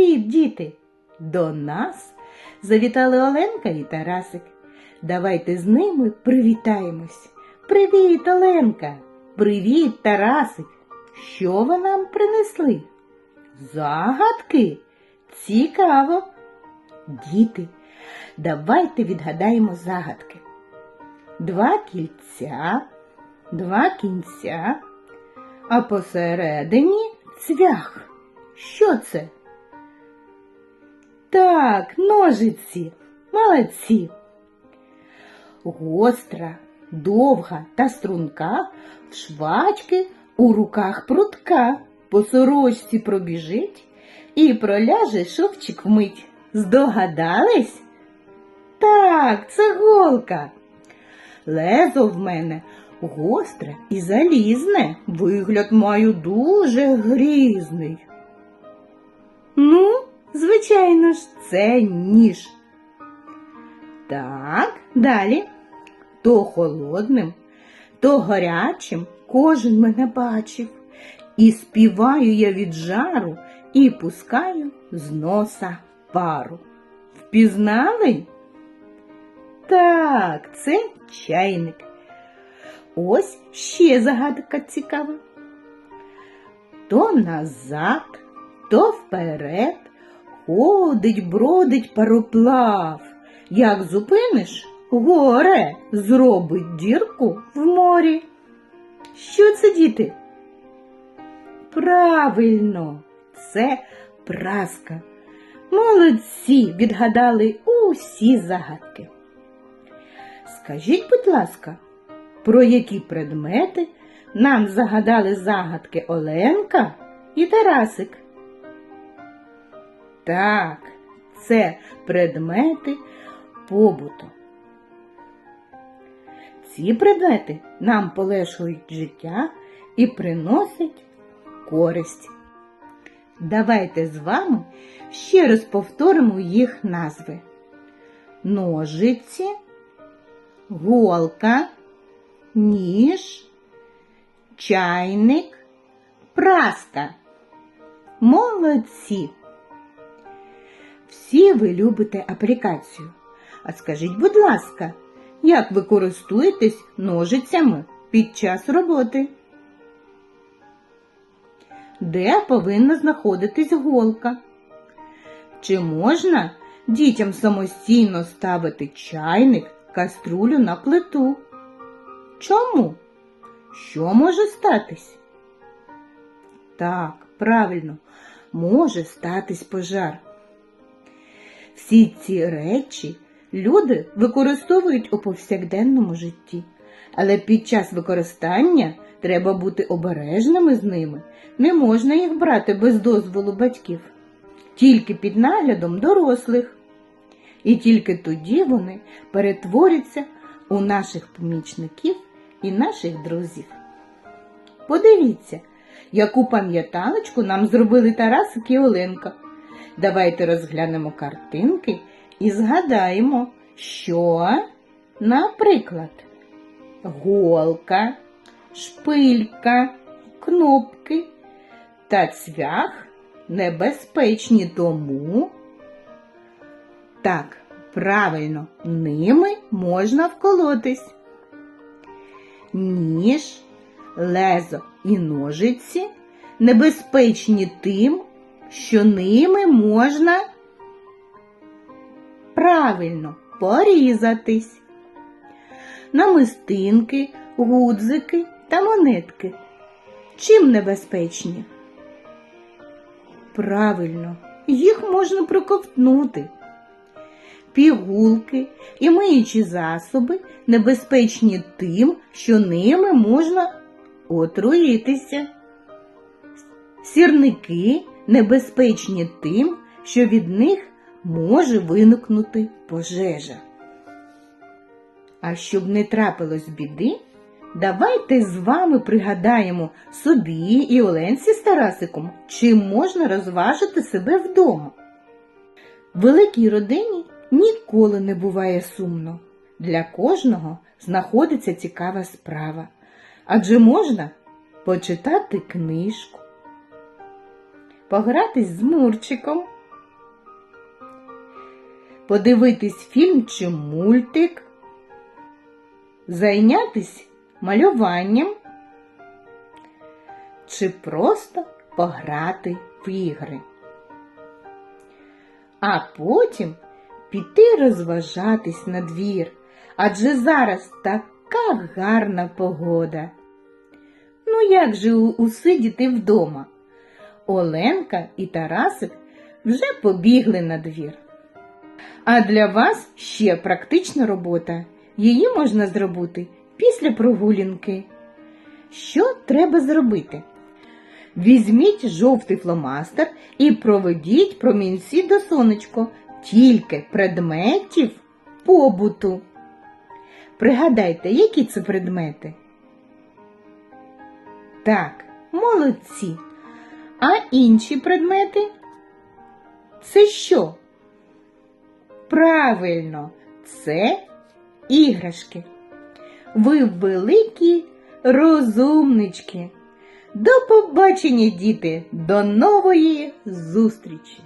Привіт, діти! До нас завітали Оленка і Тарасик. Давайте з ними привітаємось. Привіт, Оленка! Привіт, Тарасик! Що ви нам принесли? Загадки? Цікаво. Діти, давайте відгадаємо загадки. Два кільця, два кінця, а посередині цвях. Що це? Так, ножиці. Молодці. Гостра, довга та струнка, в швачки у руках прутка, по сорочці пробіжить і проляже шовчик вмить. Здогадались? Так, це голка. Лезо в мене гостре і залізне, вигляд маю дуже грізний. Ну, звичайно ж, це ніж. Так, далі. То холодним, то гарячим кожен мене бачив. І співаю я від жару і пускаю з носа пару. Впізнали? Так, це чайник. Ось ще загадка цікава. То назад, то вперед ходить, бродить пароплав. Як зупиниш, горе зробить дірку в морі. Що це, діти? Правильно, це праска. Молодці відгадали усі загадки. Скажіть, будь ласка, про які предмети нам загадали загадки Оленка і Тарасик? Так, це предмети побуту. Ці предмети нам полегшують життя і приносять користь. Давайте з вами ще раз повторимо їх назви. Ножиці, голка, ніж, чайник, праска. Молодці! Всі ви любите аплікацію. А скажіть, будь ласка, як ви користуєтесь ножицями під час роботи? Де повинна знаходитись голка? Чи можна дітям самостійно ставити чайник, каструлю на плиту? Чому? Що може статись? Так, правильно, може статись пожар. Всі ці речі люди використовують у повсякденному житті, але під час використання треба бути обережними з ними. Не можна їх брати без дозволу батьків, тільки під наглядом дорослих. І тільки тоді вони перетворяться у наших помічників і наших друзів. Подивіться, яку пам'яталочку нам зробили Тарасик і Оленка. Давайте розглянемо картинки і згадаємо, що, наприклад, голка, шпилька, кнопки та цвях небезпечні тому. Так, правильно, ними можна вколотись. Ніж, лезо і ножиці небезпечні тим, що ними можна правильно порізатись. Намистинки, гудзики та монетки. Чим небезпечні? Правильно, їх можна проковтнути. Пігулки і миючі засоби небезпечні тим, що ними можна отруїтися. Сірники небезпечні тим, що від них може виникнути пожежа. А щоб не трапилось біди, давайте з вами пригадаємо собі і Оленці з Тарасиком, чим можна розважити себе вдома. Великій родині ніколи не буває сумно. Для кожного знаходиться цікава справа, адже можна почитати книжку, погратись з Мурчиком подивитись фільм чи мультик, зайнятись малюванням чи просто пограти в ігри. А потім піти розважатись на двір, адже зараз така гарна погода. Ну як же усидіти вдома? Оленка і Тарасик вже побігли на двір. А для вас ще практична робота. Її можна зробити після прогулянки. Що треба зробити? Візьміть жовтий фломастер і проведіть промінці до сонечко, тільки предметів побуту. Пригадайте, які це предмети? Так, молодці. А інші предмети? Це що? Правильно, це іграшки. Ви великі розумнички. До побачення, діти, до нової зустрічі!